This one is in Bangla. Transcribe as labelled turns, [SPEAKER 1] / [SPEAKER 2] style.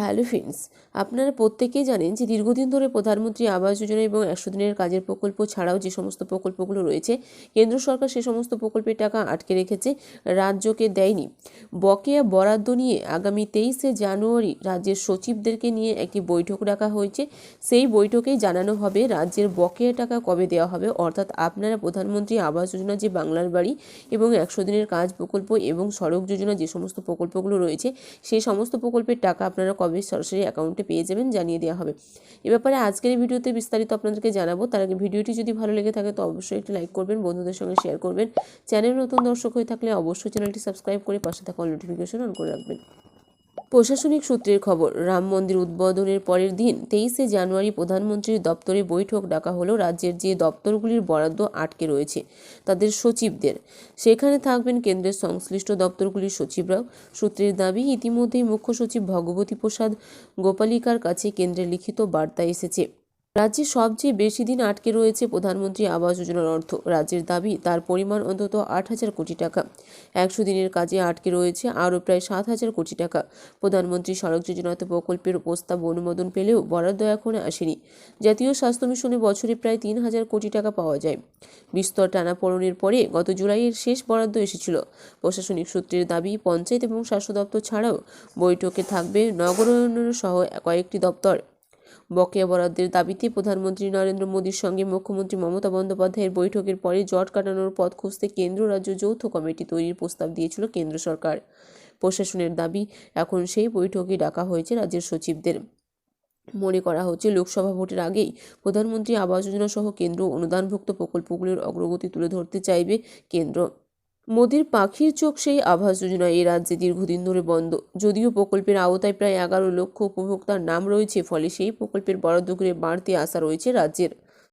[SPEAKER 1] হ্যালো ফ্রেন্ডস, আপনারা প্রত্যেকেই জানেন যে দীর্ঘদিন ধরে প্রধানমন্ত্রী আবাস যোজনা এবং একশো দিনের কাজের প্রকল্প ছাড়াও যে সমস্ত প্রকল্পগুলো রয়েছে, কেন্দ্র সরকার সে সমস্ত প্রকল্পের টাকা আটকে রেখেছে, রাজ্যকে দেয়নি। বকেয়া বরাদ্দ নিয়ে আগামী তেইশে জানুয়ারি রাজ্যের সচিবদেরকে নিয়ে একটি বৈঠক ডাকা হয়েছে। সেই বৈঠকেই জানানো হবে রাজ্যের বকেয়া টাকা কবে দেওয়া হবে। অর্থাৎ আপনারা প্রধানমন্ত্রী আবাস যোজনা, যে বাংলার বাড়ি এবং একশো দিনের কাজ প্রকল্প এবং সড়ক যোজনা, যে সমস্ত প্রকল্পগুলো রয়েছে সেই সমস্ত প্রকল্পের টাকা আপনারা কবে সরাসরি অ্যাকাউন্টে পেয়ে যাবেন, জানিয়ে দেওয়া হবে। এ ব্যাপারে আজকের ভিডিওতে বিস্তারিত আপনাদেরকে জানাব। তার আগে ভিডিওটি যদি ভালো লেগে থাকে, তো অবশ্যই একটি লাইক করবেন, বন্ধুদের সঙ্গে শেয়ার করবেন। চ্যানেল নতুন দর্শক হয়ে থাকলে অবশ্যই চ্যানেলটি সাবস্ক্রাইব করে পাশে থাকা নোটিফিকেশন অন করে রাখবেন। প্রশাসনিক সূত্রের খবর, রাম মন্দির উদ্বোধনের পরের দিন তেইশে জানুয়ারি প্রধানমন্ত্রীর দপ্তরে বৈঠক ডাকা হলো রাজ্যের যে দপ্তরগুলির বরাদ্দ আটকে রয়েছে তাদের সচিবদের। সেখানে থাকবেন কেন্দ্রের সংশ্লিষ্ট দপ্তরগুলির সচিবরাও সূত্রের দাবি, ইতিমধ্যেই মুখ্য সচিব ভগবতী প্রসাদ গোপালিকার কাছে কেন্দ্রের লিখিত বার্তা এসেছে। রাজ্যে সবচেয়ে বেশি দিন আটকে রয়েছে প্রধানমন্ত্রী আবাস যোজনার অর্থ। রাজ্যের দাবি, তার পরিমাণ অন্তত আট হাজার কোটি টাকা। একশো দিনের কাজে আটকে রয়েছে আরও প্রায় সাত হাজার কোটি টাকা। প্রধানমন্ত্রী সড়ক যোজনাতে প্রকল্পের প্রস্তাব অনুমোদন পেলেও বরাদ্দ এখনও আসেনি। জাতীয় স্বাস্থ্য মিশনে বছরে প্রায় তিন হাজার কোটি টাকা পাওয়া যায়। বিস্তর টানাপোড়েনের পরে গত জুলাইয়ের শেষ বরাদ্দ এসেছিল। প্রশাসনিক সূত্রের দাবি, পঞ্চায়েত এবং স্বাস্থ্য দপ্তর ছাড়াও বৈঠকে থাকবে নগরায়ণ সহ কয়েকটি দপ্তর। বকেয়া বরাদ্দের দাবিতে প্রধানমন্ত্রী নরেন্দ্র মোদীর সঙ্গে মুখ্যমন্ত্রী মমতা বন্দ্যোপাধ্যায়ের বৈঠকের পরে জট কাটানোর পথ খুঁজতে কেন্দ্র রাজ্য যৌথ কমিটি তৈরির প্রস্তাব দিয়েছিল কেন্দ্র সরকার। প্রশাসনের দাবি, এখন সেই বৈঠকে ডাকা হয়েছে রাজ্যের সচিবদের। মনে করা হচ্ছে, লোকসভা ভোটের আগেই প্রধানমন্ত্রী আবাস যোজনা সহ কেন্দ্র অনুদানভুক্ত প্রকল্পগুলির অগ্রগতি তুলে ধরতে চাইবে কেন্দ্র। মোদির পাখির চোখ সেই আভাস যোজনা। এই রাজ্যে দীর্ঘদিন ধরে বন্ধ। যদিও প্রকল্পের আওতায় প্রায় এগারো লক্ষ উপভোক্তার নাম রয়েছে, ফলে সেই প্রকল্পের বরাদ্দ করে বাড়তি আশা রয়েছে রাজ্যের।